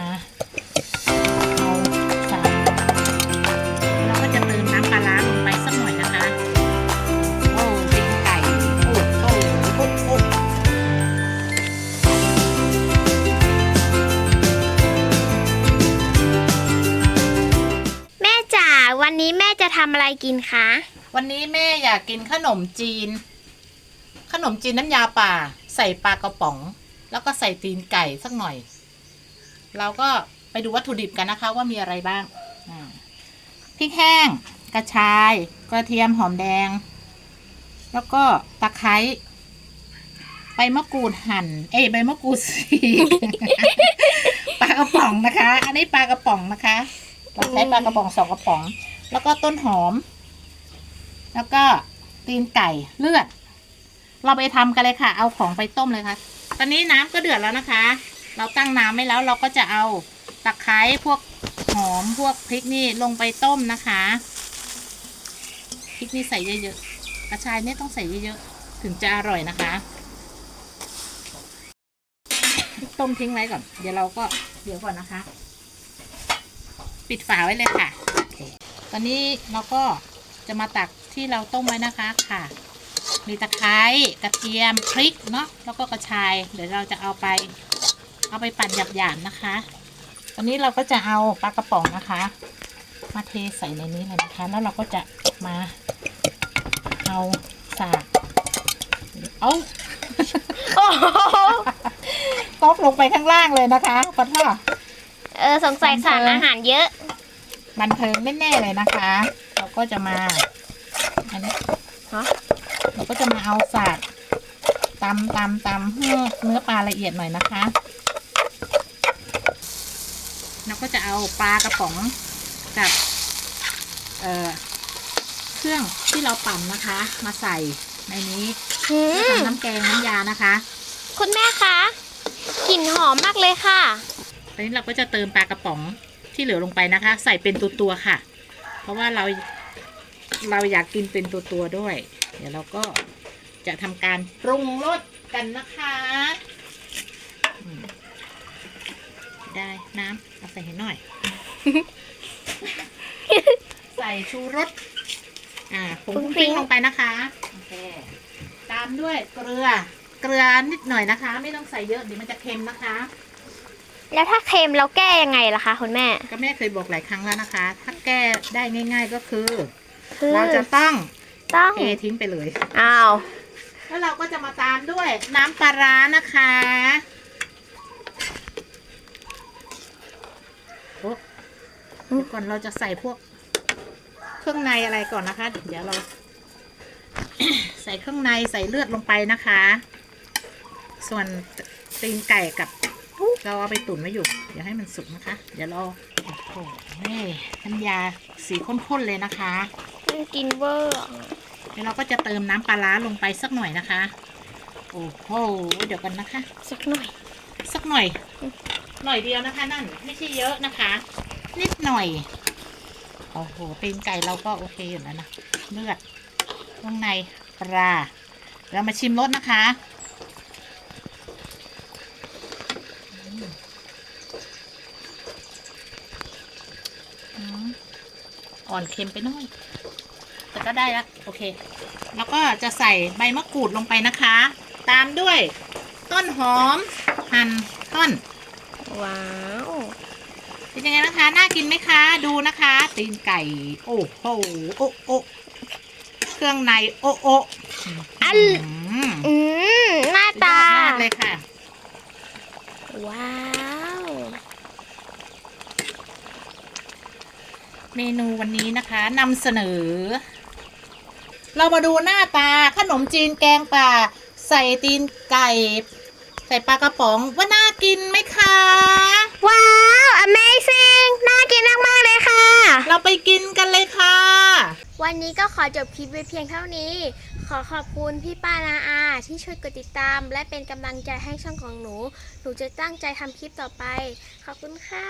มาเอาใส่เราก็จะเติมน้ำปลาร้าลงไปสักหน่อยนะคะ โอ้เป็นไก่โอ้โอ้โอ้โอ้แม่จ๋าวันนี้แม่จะทำอะไรกินคะ วันนี้แม่อยากกินขนมจีน ขนมจีนน้ำยาป่า ใส่ปลากระป๋อง แล้วก็ใส่ตีนไก่สักหน่อย เราก็ไปดูวัตถุดิบกันนะคะว่ามีอะไรบ้างพริกแห้ง กระชาย กระเทียมหอมแดง แล้วก็ตะไคร้ใบมะกรูดหั่น เอ้ยใบมะกรูดสีปลากระป๋องนะคะ อันนี้ปลากระป๋องนะคะเราใช้ปลากระป๋องสองกระป๋อง แล้วก็ต้นหอม แล้วก็ตีนไก่เลือด เราไปทำกันเลยค่ะ เอาของไปต้มเลยค่ะ ตอนนี้น้ำก็เดือดแล้วนะคะ เราตั้งน้ำไว้แล้วเราก็จะเอาตะไคร้พวกหอมพวกพริกนี่ลงไปต้มนะคะพริกนี่ใส่เยอะๆกระชายนี่ต้องใส่เยอะๆถึงจะอร่อยนะคะต้มทิ้งไว้ก่อน เดี๋ยวเราก็เดี๋ยวก่อนนะคะ ปิดฝาไว้เลยค่ะโอเคตอนนี้เราก็จะมาตักที่เราต้มไว้นะคะค่ะ มีตะไคร้กระเทียมพริกเนาะแล้วก็กระชาย เดี๋ยวเราจะเอาไป เอาไปปั่นหยาบๆนะคะ ตอนนี้เราก็จะเอาปลากระป๋องนะคะ มาเทใส่ในนี้เลยนะคะ แล้วเราก็จะมาเอาสากเอาตกลงไปข้างล่างเลยนะคะขอโทษเออสงสัยสารบันเทิงอาหารเยอะ บันเทิงแน่ๆเลยนะคะ เราก็จะมาอันนี้ฮะเราก็จะมาเอาสาดตำตำตำให้เนื้อปลาละเอียดหน่อยนะคะ เราก็จะเอาปลากระป๋องกับเอ่อเครื่องที่เราปั่นนะคะ มาใส่ในนี้อืเพื่อมทำน้ำแกงน้ำยานะคะ คุณแม่คะกลิ่นหอมมากเลยค่ะตอนนี้เราก็จะเติมปลากระป๋องที่เหลือลงไปนะคะ ใส่เป็นตัวตัวๆค่ะ เพราะว่าเราเราอยากกินเป็นตัวตัวๆด้วย เดี๋ยวเราก็จะทำการปรุงรสกันนะคะอืม ได้น้ำเอาใส่ให้หน่อย ใส่ชูรสอ่าผงฟุ้ฟุ้งงฟิ้ฟิ้งงลงไปนะคะโอเคตามด้วยเกลือ เกลือนิดหน่อยนะคะ ไม่ต้องใส่เยอะเดี๋ยวมันจะเค็มนะคะ แล้วถ้าเค็มเราแก้ยังไงล่ะคะคุณแม่ ก็แม่เคยบอกหลายครั้งแล้วนะคะ ถ้าแก้ได้ง่าย ๆก็คือ คือเราจะต้องต้องเททิ้งไปเลย อ้าว แล้วเราก็จะมาตามด้วยน้ำปลาร้านะคะ โอ้เดี๋ยวก่อนเราจะใส่พวกเครื่องในอะไรก่อนนะคะ เดี๋ยวเรา ใส่เครื่องในใส่เลือดลงไปนะคะ ส่วนตีนไก่กับเราเอาไปตุ๋นไว้อยู่ เดี๋ยวให้มันสุกนะคะ เดี๋ยวเราโอ้โหนี่น้ำยาสีข้นๆเลยนะคะมันกินเวอร์เดี๋ยวเราก็จะเติมน้ำปลาร้าลงไปสักหน่อยนะคะ โอ้โห เดี๋ยวกันนะคะ สักหน่อย สักหน่อย หน่อยเดียวนะคะ นั่นไม่ใช่เยอะนะคะ นิดหน่อยโอ้โหตีนไก่เราก็โอเคอยู่แล้วนะเลือดข้างในปลาเรามาชิมรสนะคะอือ่อนเค็มไปหน่อย แต่ก็ได้ละโอเค แล้วก็จะใส่ใบมะกรูดลงไปนะคะ ตามด้วยต้นหอมหั่นต้น ว้าว เป็นยังไงนะคะ น่ากินไหมคะ ดูนะคะ ตีนไก่ โอ้โห โอ้โอ้เครื่องใน โอ้โอ้อันอืมอืมหน้าสุดยตาอดมากเลยค่ะ ว้าว เมนูวันนี้นะคะนำเสนอ เรามาดูหน้าตาขนมจีนแกงป่า ใส่ตีนไก่ ใส่ปลากระป๋องว่าน่ากินไหมคะ ไปกินกันเลยค่ะ วันนี้ก็ขอจบคลิปไว้เพียงเท่านี้ ขอขอบคุณพี่ป้านาอา ที่ช่วยกดติดตาม และเป็นกำลังใจให้ช่องของหนู หนูจะตั้งใจทำคลิปต่อไป ขอบคุณค่ะ